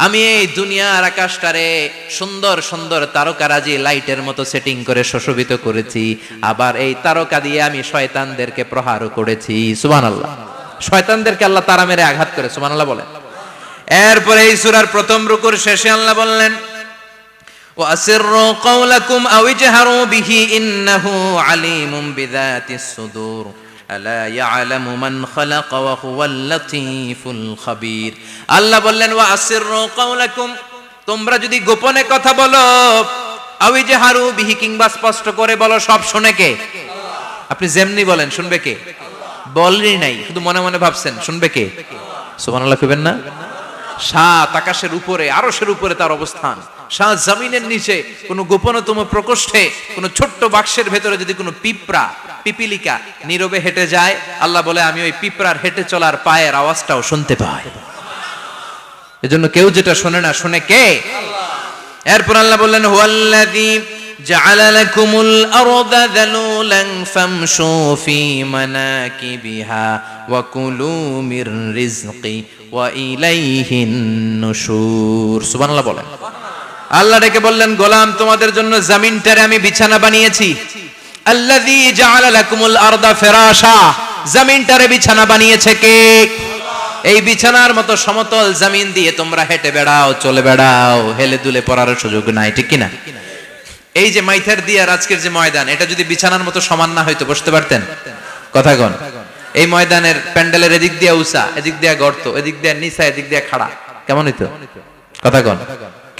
আমি এই দুনিয়ার আকাশটারে সুন্দর সুন্দর তারকারাজি লাইটের মতো সেটিং করে শোষবিত করেছি আবার এই তারকা দিয়ে আমি শয়তানদেরকে প্রহারও করেছি সুবান আল্লাহ শয়তানদেরকে আল্লাহ তারা মেরে আঘাত করে সুবান আল্লাহ বলেন এরপরে এই সুরার প্রথম রুকুর শেষে আল্লাহ বললেন وأسروا قولكم أو اجهروا به إنه عليم بذات الصدور আলা ইয়ালামু মান খালাক ওয়া হুয়াল লাতীফুল খাবীর। আল্লাহ বললেন, ওয়া আসিররু কাওলাকুম। তোমরা যদি গোপনে কথা বলো আমি যে হারু বিহি কিংবা স্পষ্ট করে বলো, সব শুনে কে? আপনি যেমনি বলেন, শুনবে কে? বলেনি নাই, শুধু মনে মনে ভাবছেন, শুনবে কে? সুবহানাল্লাহ কইবেন না? সাত আকাশের উপরে, আরশের উপরে তার অবস্থান। সাত জমিনের নিচে কোনো গোপনতম প্রকোষ্ঠে কোনো ছোট্ট বাক্সের ভেতরে যদি কোনো পিঁপড়া পিপিলিকা নীরবে হেঁটে যায় আল্লাহ বলে আমি ওই পিঁপড়ার হেঁটে চলার পায়ের আওয়াজটাও শুনতে পাই এজন্য কেউ যেটা শোনে না শুনে কে এরপর আল্লাহ বললেন হুয়াল্লাযী جعل لكم الأرض ذلولا فامشوا في مناكبها وكلوا من رزقي وإليه النشور سبحان الله বলেন আল্লাহ ডেকে বললেন, গোলাম, তোমাদের জন্য জমিনটারে আমি বিছানা বানিয়েছি। আল্লাযী জাআলা লাকুমুল আরদা ফিরাশা। জমিনটারে বিছানা বানিয়েছে কে? এই বিছানার মতো সমতল জমিন দিয়ে তোমরা হেঁটে বেড়াও, চলে বেড়াও। হেলে দুলে পড়ার সুযোগ নাই, ঠিক কিনা? এই যে মাইথার দিয়ার আজকের যে ময়দান, এটা যদি বিছানার মতো সমান না হয়তো বসতে পারতেন? কথা কন। এই ময়দানের প্যান্ডেলের এদিক দিয়ে উষা এদিক দিয়ে গর্ত, এদিক দিয়ে নিচা, এদিক দিয়ে খাড়া। কেমন হইতো? কথা কন।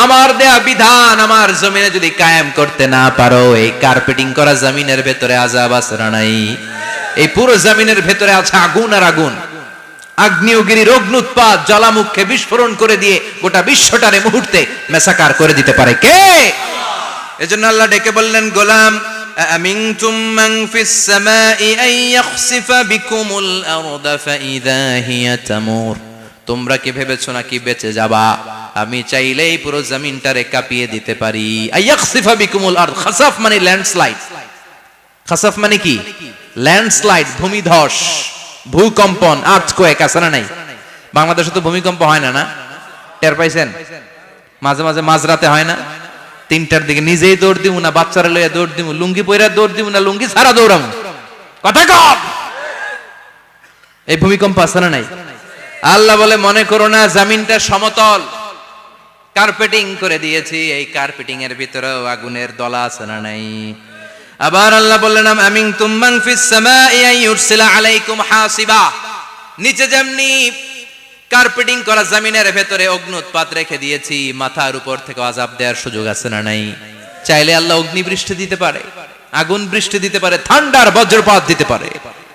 আমার দেয়া বিধান আমার জমিনে যদি কায়েম করতে না পারো এই কার্পেটিং করা জমিনের ভেতরে আজাব আছে না নাই এই পুরো জমিনের ভেতরে আছে আগুন আর আগুন আগ্নেয়গিরির অগ্নুৎপাত জ্বালামুখে বিস্ফোরণ করে দিয়ে গোটা বিশ্বটারে মুহূর্তে মেসাকার করে দিতে পারে কে এজন্য আল্লাহ ডেকে বললেন গোলাম أأمنتم من في السماء أن يخسف بكم الأرض فإذا هي تمور তোমরা কি ভেবেছো নাকি বেঁচে যাবা? আমি চাইলেই পুরো জমিনটারে কাঁপিয়ে দিতে পারি। মানে ল্যান্ডস্লাইড। খাসাফ মানে কি? ল্যান্ডস্লাইড, ভূমিধস, ভূকম্পন আর্থকোয়েক আছে না নাই? বাংলাদেশে তো ভূমিকম্প হয় না না? টের পাইছেন? মাঝে মাঝে মাঝরাতে হয় না? তিনটার দিকে নিজেই দৌড় দিব না, বাচ্চারা লইয়া দৌড় দিব লুঙ্গি পইরা দৌড় দিব না, লুঙ্গি সারা দৌড়াম। কথা কম এই ভূমিকম্প আছে না নাই? আল্লাহ বলে, মনে করো না, জামিনটা সমতল। কার্পেটিং করে দিয়েছি, এই কার্পেটিং এর ভিতরেও আগুনের দলা আছে না নাই? আবার আল্লাহ বললেন, আমিন তুম্মান ফিস সামাই আইয়ুরসিলা আলাইকুম হাসিবা। নিচে যেমনি কার্পেটিং করা জমিনের ভেতরে অগ্নুৎপাত রেখে দিয়েছি, মাথার উপর থেকে আজাব দেওয়ার সুযোগ আছে না নাই? চাইলে আল্লাহ অগ্নি বৃষ্টি দিতে পারে, আগুন বৃষ্টি দিতে পারে, ঠান্ডার বজ্রপাত দিতে পারে।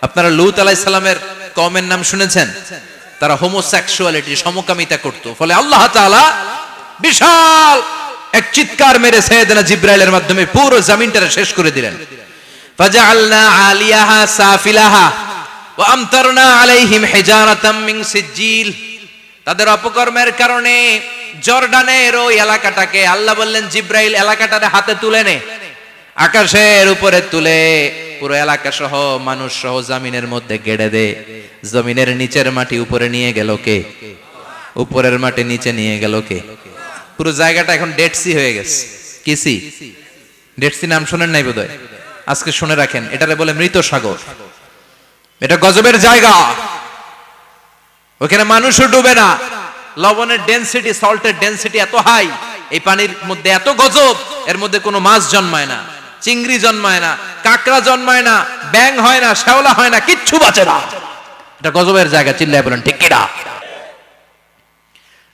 আপনারা লুত আলাইহিস সালামের কমের নাম শুনেছেন? তারা হোমোসেক্সুয়ালিটি সমকামিতা করত। ফলে আল্লাহ তাআলা বিশাল এক চিৎকার মেরে সৈয়দনা জিব্রাইলের মাধ্যমে পুরো জমিনটা শেষ করে দিলেন। ফাজআলনা আলিয়াহা সাফিলাহা ওয়া আমতারনা আলাইহিম হিজারাতাম মিন সিজিল তাদের অপকর্মের কারণে জর্ডানের ওই এলাকাটাকে আল্লাহ বললেন, জিব্রাইল, এলাকাটারে হাতে তুলে নে। আকাশের উপরে তুলে পুরো এলাকা সহ মানুষ সহ জমিনের মধ্যে গেড়ে দে। জমিনের নিচের মাটি উপরে নিয়ে গেল কে? উপরের মাটি নিচে নিয়ে গেল কে? পুরো জায়গাটা এখন ডেড সি হয়ে গেছে। কি সি ডেড সি নাম শোনেন নাই বোধহয়? আজকে শুনে রাখেন। এটারে বলে মৃত সাগর। এটা গজবের জায়গা। ওখানে মানুষও ডুবে না। লবণের ডেনসিটি সল্টের ডেনসিটি এত হাই এই পানির মধ্যে এত গজব, এর মধ্যে কোনো মাছ জন্মায় না। চিংড়ি জন্মায় না, কাঁকড়া জন্মায় না ব্যাং হয় না, শ্যাওলা হয় না, কিচ্ছু বাঁচে না। এটা গজবের জায়গা, চিল্লায় বলেন, ঠিক কিনা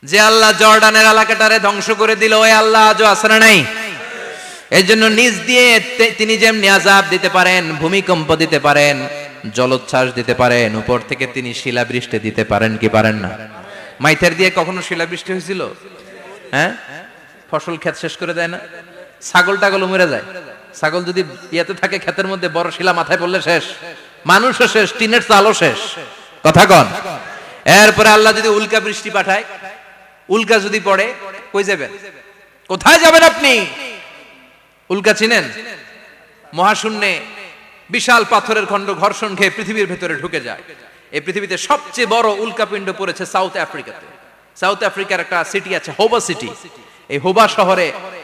যে আল্লাহ জর্ডানের এলাকাটারে ধ্বংস করে দিল, ওই আল্লাহ আজও না নাই? এই জন্য নিজ দিয়ে তিনি যেমনি আজাব দিতে পারেন, ভূমিকম্প দিতে পারেন, জলোচ্ছ্বাস দিতে পারেন, উপর থেকে তিনি শিলাবৃষ্টি দিতে পারেন কি পারেন না? মাইথের দিয়ে কখনো শিলাবৃষ্টি হয়েছিল? হ্যাঁ? ফসল ক্ষেত শেষ করে দেয় না? ছাগল টাগল মরে যায়? ছাগল যদি ইয়েতে থাকে, ক্ষেতের মধ্যে বড় শিলা মাথায় পড়লে শেষ। মানুষও শেষ, টিনের চালও শেষ। কথা কন। এরপরে আল্লাহ যদি উল্কা বৃষ্টি পাঠায়, উল্কা যদি পড়ে, কই যাবেন? কোথায় যাবেন আপনি? উল্কা চিনেন? মহাশূন্যে বিশাল পাথরের খণ্ড ঘর্ষণ খেয়ে পৃথিবীর ভেতরে ঢুকে যায়। এই পৃথিবীতে সবচেয়ে বড় উল্কাপিণ্ড পড়েছে সাউথ আফ্রিকাতে। সাউথ আফ্রিকার একটা সিটি আছে, হোবা সিটি এই হোবা শহরে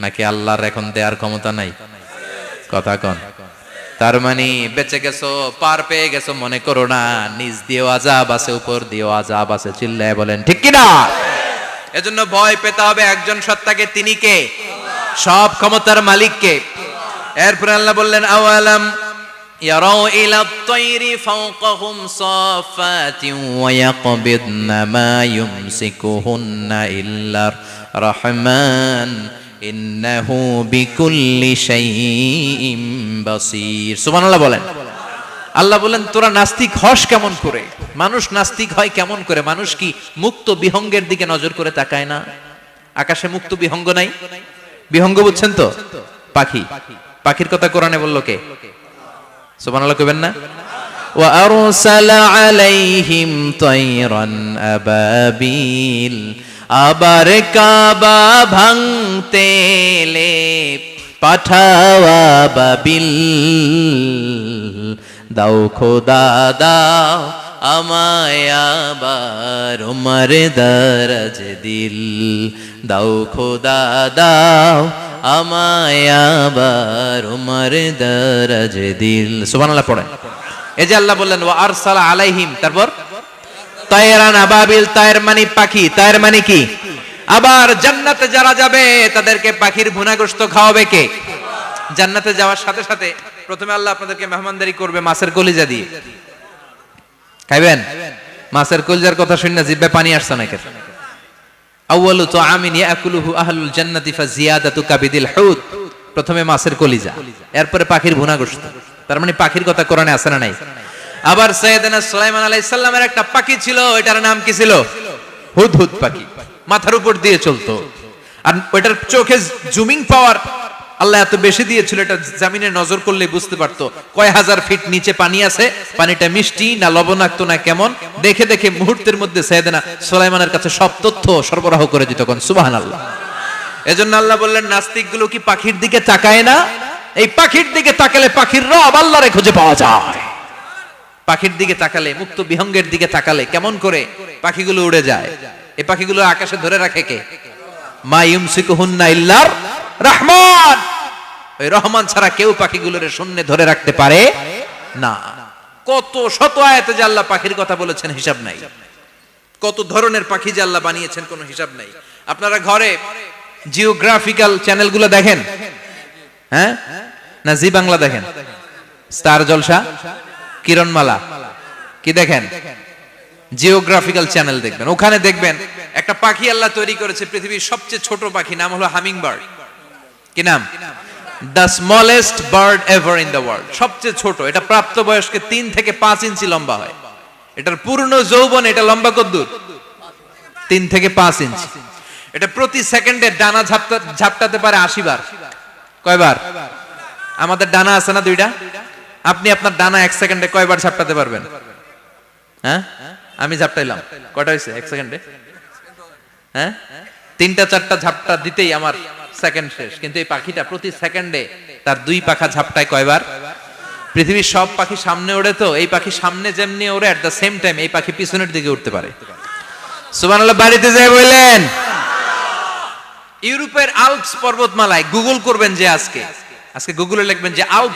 নাকি আল্লাহর এখন দেওয়ার ক্ষমতা নাই কথা কন তার মানে বেঁচে গেছো পার পেয়ে গেছো মনে করো না নিজ দিয়েও আজাব আছে উপর দিয়েও আজাব আছে চিল্লায় বলেন ঠিক কিনা এজন্য ভয় পেতে হবে একজন সত্তাকে তিনি কে সব ক্ষমতার মালিককে এরপর আল্লাহ বললেন আওয়ালাম يروا إلى الطير فوقهم صافات ويقبضن ما يمسكهن إلا الرحمن إنه بكل شيء بصير سبحان الله বলেন আল্লাহ বলেন তোরা নাস্তিক হস কেমন করে মানুষ নাস্তিক হয় কেমন করে মানুষ কি মুক্ত বিহঙ্গের দিকে নজর করে তাকায় না আকাশে মুক্ত বিহঙ্গ নাই বিহঙ্গ বুঝছেন তো পাখি পাখির কথা কোরআনে বললো কে সুবহানাল্লাহ কইবেন না وأرسل عليهم طيرا أبابيل আবার কাবা ভাঙতে পাঠাওয়া বাবিল। দাও খোদা, দাও আমায় উমর দরজ দিল। দাও খোদা, দাও আমায় আবার দরজ দিল। সুবহানাল্লাহ পড়ে। এই যে আল্লাহ বললেন, ওয়া আরসালা আলাইহিম, তারপর? তায়রান আবাবিল তায়ের মানে পাখি, তায়ের মানে কি? আবার জান্নাতে যারা যাবে, তাদেরকে পাখির ভুনাগ্রস্ত খাওয়াবে কে? জান্নাতে যাওয়ার সাথে সাথে প্রথমে আল্লাহ আপনাদেরকে মেহমানদারি করবে মাছের কলিজা দিয়ে। খাইবেন? মাছের কলিজার কথা শুনে জিব্বে পানি আসছে আউয়ালু তুআমিন ইয়াকুলুহু আহলুল জান্নাতি ফাজিয়াদাতু কাবিদিল প্রথমে মাছের কলিজা, এরপরে পাখির ভুনাগ্রস্ত। তার মানে পাখির কথা কোরআনে আছে না নাই? আবার সৈয়দনা সুলাইমান আলাইহিস সালামের একটা পাখি ছিল, ওইটার নাম কি ছিল? হুদহুদ পাখি। মাথার উপর দিয়ে চলতো। আর ওইটার চোখে জুমিং পাওয়ার আল্লাহ এত বেশি দিয়েছিল, এটা জামিনে নজর করলে বুঝতে পারতো। কয় হাজার ফিট নিচে পানি আছে, পানিটা মিষ্টি না লবণাক্ত না কেমন? দেখে দেখে মুহূর্তের মধ্যে সৈয়দনা সুলাইমানের কাছে সব তথ্য সরবরাহ করে দিত কোন সুবহানাল্লাহ। এজন্য আল্লাহ বললেন নাস্তিকগুলো কি পাখির দিকে তাকায় না? এই পাখির দিকে তাকালে পাখির রব আল্লাহরে খুঁজে পাওয়া যায়। পাখির দিকে তাকালে, মুক্ত বিহঙ্গের দিকে তাকালে কেমন করে পাখিগুলো উড়ে যায়? এই পাখিগুলো আকাশে ধরে রাখে কে? মা ইউমসিকুহুন্না ইল্লার রহমান। ওই রহমান ছাড়া কেউ পাখিগুলোর শূন্য ধরে রাখতে পারে না। কত শত আয়াতে যে আল্লাহ পাখির কথা বলেছেন হিসাব নাই। কত ধরনের পাখি যে আল্লাহ বানিয়েছেন কোনো হিসাব নাই। আপনারা ঘরে জিওগ্রাফিক্যাল চ্যানেলগুলো দেখেন? হ্যাঁ? না, জি বাংলা দেখেন। স্টার জলসা? কিরণমালা। কি দেখেন? জিওগ্রাফিক্যাল চ্যানেল দেখবেন। ওখানে দেখবেন, একটা পাখি আল্লাহ তৈরি করেছে পৃথিবীর সবচেয়ে ছোট পাখি, নাম হলো হামিং বার্ড কি নাম? The smallest bird ever in the world সবচেয়ে ছোট। এটা প্রাপ্ত বয়স্কে তিন থেকে পাঁচ ইঞ্চি লম্বা হয়। এটার পূর্ণ যৌবন, এটা লম্বা কদ্দুর তিন থেকে পাঁচ ইঞ্চি। এটা প্রতি সেকেন্ডে ডানা ঝাপটা ঝাপটাতে পারে আশি বার। কয়বার? আমাদের ডানা আছে না দুইটা? আপনি আপনার ডানা এক সেকেন্ডে কয়বার ঝাপটাতে পারবেন? হ্যাঁ? আমি ঝাপটাইলাম। কয়টা হয়েছে? এক সেকেন্ডে? হ্যাঁ? তিনটা, চারটা ঝাপটা দিতেই আমার সেকেন্ড শেষ। কিন্তু এই পাখিটা প্রতি সেকেন্ডে তার দুই পাখা ঝাপটায় কয়বার? পৃথিবীর সব পাখি সামনে ওড়ে তো, এই পাখি সামনে যেমনি ওড়ে এট দ্য সেম টাইম এই পাখি পিছনের দিকে উঠতে পারে। সুবহানাল্লাহ, বাড়িতে যাই বললেন, ইউরোপের আল্পস পর্বতমালায় গুগল করবেন যে আজকে। আজকে গুগলে লিখবেন যে আল্প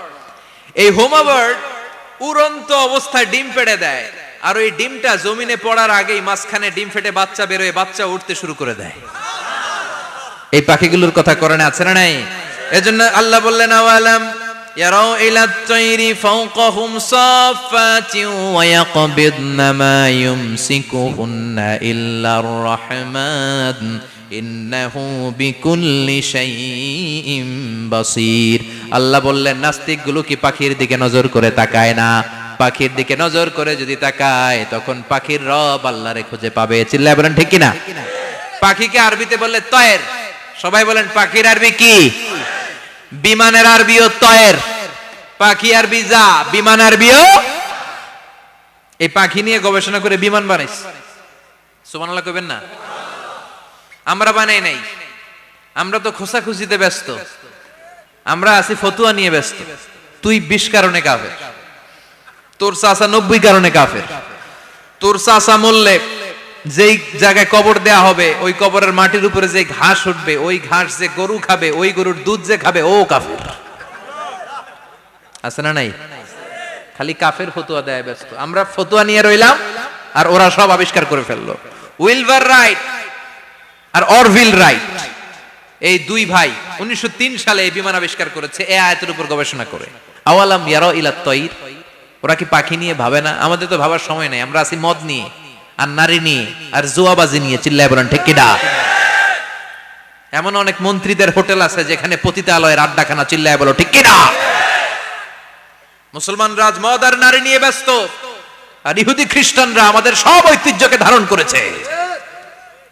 এই হোমা বার্ড উড়ন্ত অবস্থায় ডিম পেড়ে দেয়, আর ওই ডিমটা জমিনে পড়ার আগেই মাঝখানে ডিম ফেটে বাচ্চা বেরোয়, বাচ্চা উঠতে শুরু করে দেয়। এই পাখিগুলোর কথা কোরআনে আছে না নাই? এজন্য আল্লাহ বললেন, আওয়ালাম ইয়ারাও ইলা তাইরি ফাওকাহুম সাফাতি ওয়া ইয়াকবিদনা মা ইউমসিকুহুন্না ইল্লার রাহমান। আল্লাহ বললেন, নাস্তিকগুলো কি পাখির দিকে নজর করে তাকায় না? পাখির দিকে নজর করে যদি তাকায়, তখন পাখির রব আল্লাহরে খুঁজে পাবে। চিল্লায় বলেন, ঠিক কিনা? পাখিকে আরবিতে বললে তয়ের। সবাই বলেন, পাখির আরবি কি? বিমানের আরবিও তয়ের। পাখি আরবি যা, বিমান আরবিও? এই পাখি নিয়ে গবেষণা করে বিমান বানাইছে। সুবহানাল্লাহ কইবেন না? আমরা বানাই নাই। আমরা তো খোসাখুচিতে ব্যস্ত। আমরা আছি ফতুয়া নিয়ে ব্যস্ত। তুই বিশ কারণে কাফের। তোর চাচা নব্বই কারণে কাফের। তোর চাচা মরলে যেই জায়গায় কবর দেয়া হবে, ওই কবরের মাটির উপরে যে ঘাস উঠবে, ওই ঘাস যে গরু খাবে, ওই গরুর দুধ যে খাবে, ও কাফের। আছে না নাই? খালি কাফের ফতুয়া দেয় ব্যস্ত। আমরা ফতুয়া নিয়ে রইলাম আর ওরা সব আবিষ্কার করে ফেলল। উইলভার রাইট। আর অরভিল রাইট এই দুই ভাই উনিশশো সালে এই বিমান আবিষ্কার করেছে, এ আয়াতের উপর গবেষণা করে। আওয়ালাম ইয়ারো ইলা তৈর, ওরা কি পাখি নিয়ে ভাবে না? আমাদের তো ভাবার সময় নেই, আমরা আছি মদ নিয়ে, আর নারী নিয়ে, আর জুয়াবাজি নিয়ে, চিল্লায় বলেন, ঠিক এমন অনেক মন্ত্রীদের হোটেল আছে যেখানে পতিতালয়ের আড্ডাখানা চিল্লায় বলো, ঠিক মুসলমান রাজ মদ আর নারী নিয়ে ব্যস্ত, আর ইহুদি খ্রিস্টানরা আমাদের সব ঐতিহ্যকে ধারণ করেছে।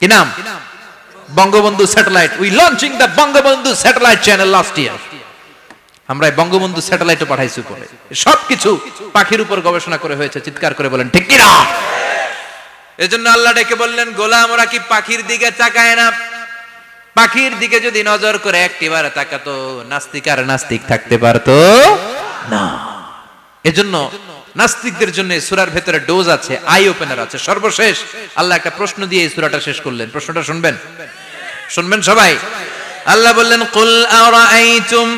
কি নাম Bangabandhu satellite. We launching the Bangabandhu satellite channel last year আমরা বঙ্গবন্ধু স্যাটেলাইটও পাঠাইছি উপরে। সবকিছু পাখির উপর গবেষণা করে হয়েছে, চিৎকার করে বলেন, ঠিক কিনা? এজন্য আল্লাহ ডেকে বললেন, গোলাম, ওরা কি পাখির দিকে তাকায় না? পাখির দিকে যদি নজর করে, একটিবার তাকাতো, নাস্তিক আর নাস্তিক থাকতে পারতো না। এজন্য নাস্তিকদের জন্য সুরার ভেতরে ডোজ আছে, আই ওপেনার আছে। সর্বশেষ আল্লাহ একটা প্রশ্ন দিয়ে এই সুরাটা শেষ করলেন। প্রশ্নটা শুনবেন? শুনবেন সবাই? আল্লাহ বললেন, কুল আরাআইতুম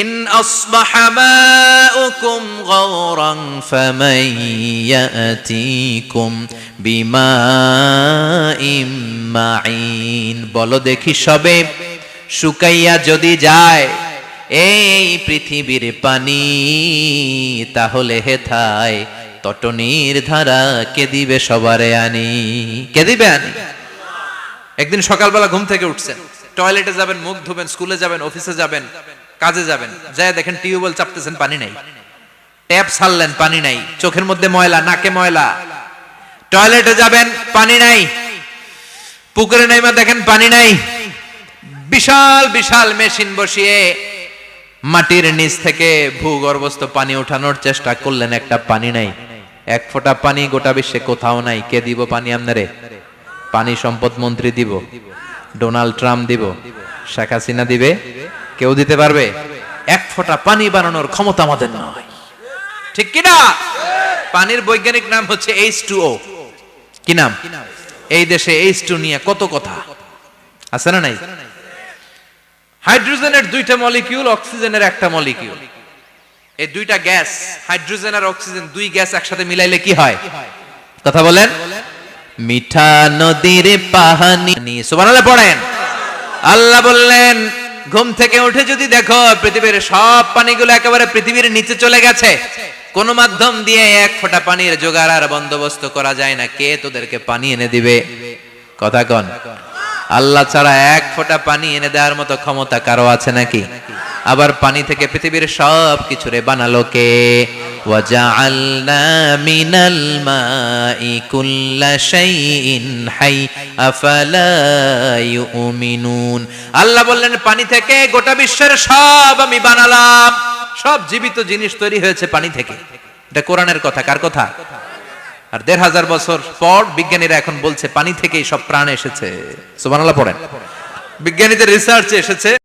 ইন আসবাহা মাউকুম গাওরান ফামান ইয়াতিকুম বিমাইম মাইন বলো দেখি সবে শুকাইয়া যদি যায় এই পৃথিবীর পানি, তাহলে হেথায় তটনির ধারা কে দিবে সবারে আনি? কে দিবে আনি? একদিন সকালবেলা ঘুম থেকে উঠছেন, টয়লেটে যাবেন, মুখ ধুবেন, স্কুলে যাবেন, অফিসে যাবেন, কাজে যাবেন যায় দেখেন টিউবওয়েল চাপতেছেন, পানি নাই। ট্যাপ ছাড়লেন, পানি নাই, চোখের মধ্যে ময়লা, নাকে ময়লা। টয়লেটে যাবেন, পানি নাই। পুকুরে নাইমা দেখেন, পানি নাই। বিশাল বিশাল মেশিন বসিয়ে মাটির নিচ থেকে ভূগর্ভস্থ পানি ওঠানোর চেষ্টা করলেন, একটা পানি নাই। এক ফোঁটা পানি গোটা বিশ্বে কোথাও নাই। কে দিব পানি আপনারে? পানি সম্পদ মন্ত্রী দিব। ডোনাল্ড ট্রাম্প দিব। শেখ হাসিনা দিবে। কেউ দিতে পারবে? এক ফোঁটা পানি বানানোর ক্ষমতা আমাদের নয় ঠিক কিনা? পানির বৈজ্ঞানিক নাম হচ্ছে এইচ টু ও। কি নাম? এই দেশে এইচ টু নিয়ে কত কথা? আছে না নাই? হাইড্রোজেনের দুইটা মলিকিউল, অক্সিজেনের একটা মলিকিউল। এই দুইটা গ্যাস, হাইড্রোজেন আর অক্সিজেন, দুই গ্যাস একসাথে মিলাইলে কি হয়? কথা বলেন? মিঠা নদীর পাহানি সুবহানাল্লাহ পড়েন। আল্লাহ বললেন, ঘুম থেকে উঠে যদি দেখো, পৃথিবীর সব পানিগুলো একেবারে পৃথিবীর নিচে চলে গেছে। কোন মাধ্যম দিয়ে এক ফোঁটা পানির জোগাড় আর বন্দোবস্ত করা যায় না। কে তোদেরকে পানি এনে দিবে? কথা কন। আল্লাহ ছাড়া এক ফোঁটা পানি এনে দেওয়ার মতো ক্ষমতা কারো আছে নাকি আবার পানি থেকে পৃথিবীর সব কিছুরে বানালো কে وجعلنا من الماء كل شيء حي أفلا يؤمنون আল্লাহ বললেন পানি থেকে গোটা বিশ্বের সব আমি বানালাম সব জীবিত জিনিস তৈরি হয়েছে পানি থেকে এটা কোরআনের কথা কার কথা আর দেড় হাজার বছর পর বিজ্ঞানীরা এখন বলছে, পানি থেকেই সব প্রাণ এসেছে। সুবহানাল্লাহ, পড়েন। বিজ্ঞানীদের রিসার্চ এসেছে।